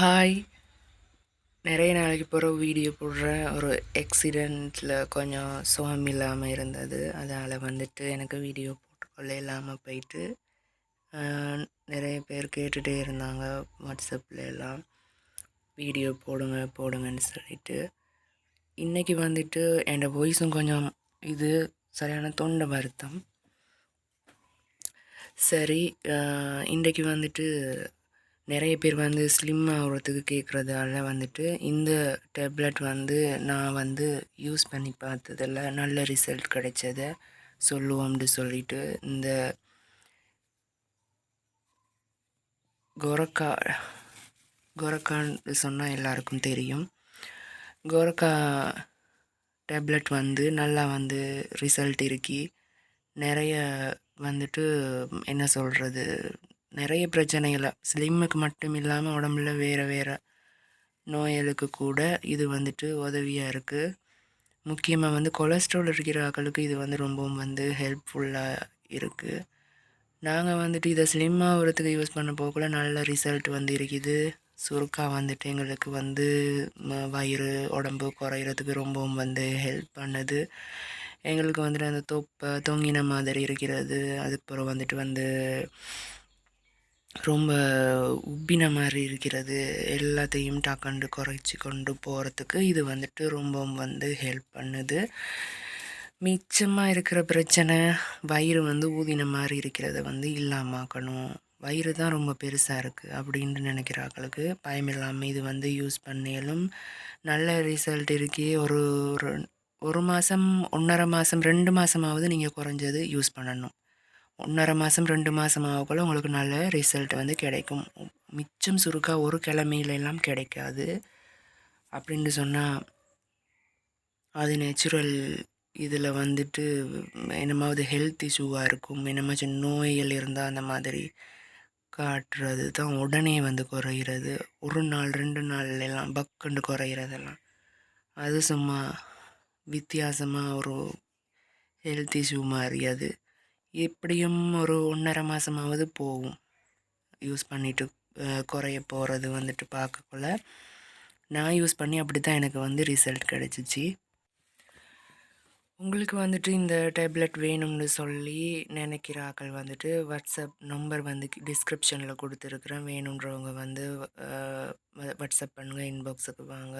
Hi நிறைய நாளைக்கு பிறகு வீடியோ போடுறேன் ஒரு ஆக்சிடெண்ட்டில் கொஞ்சம் சுகம் இல்லாமல் இருந்தது. அதனால் வந்துட்டு எனக்கு வீடியோ போட்டுக்கொள்ள இல்லாமல் போயிட்டு நிறைய பேர் கேட்டுகிட்டே இருந்தாங்க வாட்ஸ்அப்பில் எல்லாம். வீடியோ போடுங்க போடுங்கன்னு சொல்லிட்டு. இன்றைக்கி வந்துட்டு என் வாய்ஸும் கொஞ்சம் இது சரியான தொண்டை வருத்தம். சரி இன்றைக்கு வந்துட்டு நிறைய பேர் வந்து ஸ்லிம் ஆகிறதுக்கு கேட்குறதால வந்துட்டு இந்த டேப்லெட் வந்து நான் வந்து யூஸ் பண்ணி பார்த்ததில் நல்ல ரிசல்ட் கிடைச்சத சொல்லுவோம்னு சொல்லிட்டு இந்த கோரக்கா கோரக்கான்னு சொன்னால் எல்லாருக்கும் தெரியும். கோரக்கா டேப்லெட் வந்து நல்லா வந்து ரிசல்ட் இருக்கி நிறைய வந்துட்டு என்ன சொல்கிறது நிறைய பிரச்சனைகளை ஸ்லிம்முக்கு மட்டும் இல்லாமல் உடம்புல வேறு வேறு நோய்களுக்கு கூட இது வந்துட்டு உதவியாக இருக்குது முக்கியமாக வந்து கொலஸ்ட்ரால் இருக்கிற ஆக்களுக்கு இது வந்து ரொம்பவும் வந்து ஹெல்ப்ஃபுல்லாக இருக்குது நாங்கள் வந்துட்டு இதை ஸ்லிம் ஆகிறதுக்கு யூஸ் பண்ண போகக்குள்ள நல்ல ரிசல்ட் வந்து இருக்குது. சுருக்கா வந்துட்டு எங்களுக்கு வந்து வயிறு உடம்பு குறையிறதுக்கு ரொம்பவும் வந்து ஹெல்ப் பண்ணுது. எங்களுக்கு வந்துட்டு அந்த தொப்பை தொங்கின மாதிரி இருக்கிறது அதுக்கப்புறம் வந்துட்டு வந்து ரொம்ப உப்பின மாதிரி இருக்கிறது எல்லாத்தையும் டக்குண்டு குறைச்சி கொண்டு போகிறதுக்கு இது வந்துட்டு ரொம்பவும் வந்து ஹெல்ப் பண்ணுது. மிச்சமாக இருக்கிற பிரச்சனை வயிறு வந்து ஊதின மாதிரி இருக்கிறத வந்து இல்லாமாக்கணும். வயிறு தான் ரொம்ப பெருசாக இருக்குது அப்படின்னு நினைக்கிறாங்களுக்கு பயமில்லாமல் இது வந்து யூஸ் பண்ணியாலும் நல்ல ரிசல்ட் இருக்கே ஒரு ஒரு- ஒரு மாதம் ஒன்றரை மாதம் ரெண்டு மாதமாவது நீங்கள் குறைஞ்சது யூஸ் பண்ணணும். ஒன்றரை மாதம் ரெண்டு மாதம் ஆகக்குள்ள உங்களுக்கு நல்ல ரிசல்ட் வந்து கிடைக்கும். மிச்சம் சுருக்காக ஒரு கிழமையிலெல்லாம் கிடைக்காது. அப்படின்னு சொன்னால் அது நேச்சுரல் இதில் வந்துட்டு என்னமாவது ஹெல்த் இஷ்யூவாக இருக்கும் என்னமாச்சும் நோய்கள் இருந்தால் அந்த மாதிரி காட்டுறது தான் உடனே வந்து குறையிறது. ஒரு நாள் ரெண்டு நாள்லாம் பக்குண்டு குறையிறதெல்லாம். அது சும்மா வித்தியாசமாக ஒரு ஹெல்த் இஷ்யூ மாதிரி அது. எப்படியும் ஒரு ஒன்றரை மாதமாவது போகும். யூஸ் பண்ணிட்டு குறைய போகிறது வந்துட்டு பார்க்கக்குள்ள. நான் யூஸ் பண்ணி அப்படி தான் எனக்கு வந்து ரிசல்ட் கிடச்சிச்சு. உங்களுக்கு வந்துட்டு இந்த டேப்லெட் வேணும்னு சொல்லி நினைக்கிறாக்கள் வந்துட்டு வாட்ஸ்அப் நம்பர் வந்து டிஸ்கிரிப்ஷனில் கொடுத்துருக்குறேன். வேணுன்றவங்க வந்து வாட்ஸ்அப் பண்ணுங்கள் இன்பாக்ஸுக்கு வாங்க.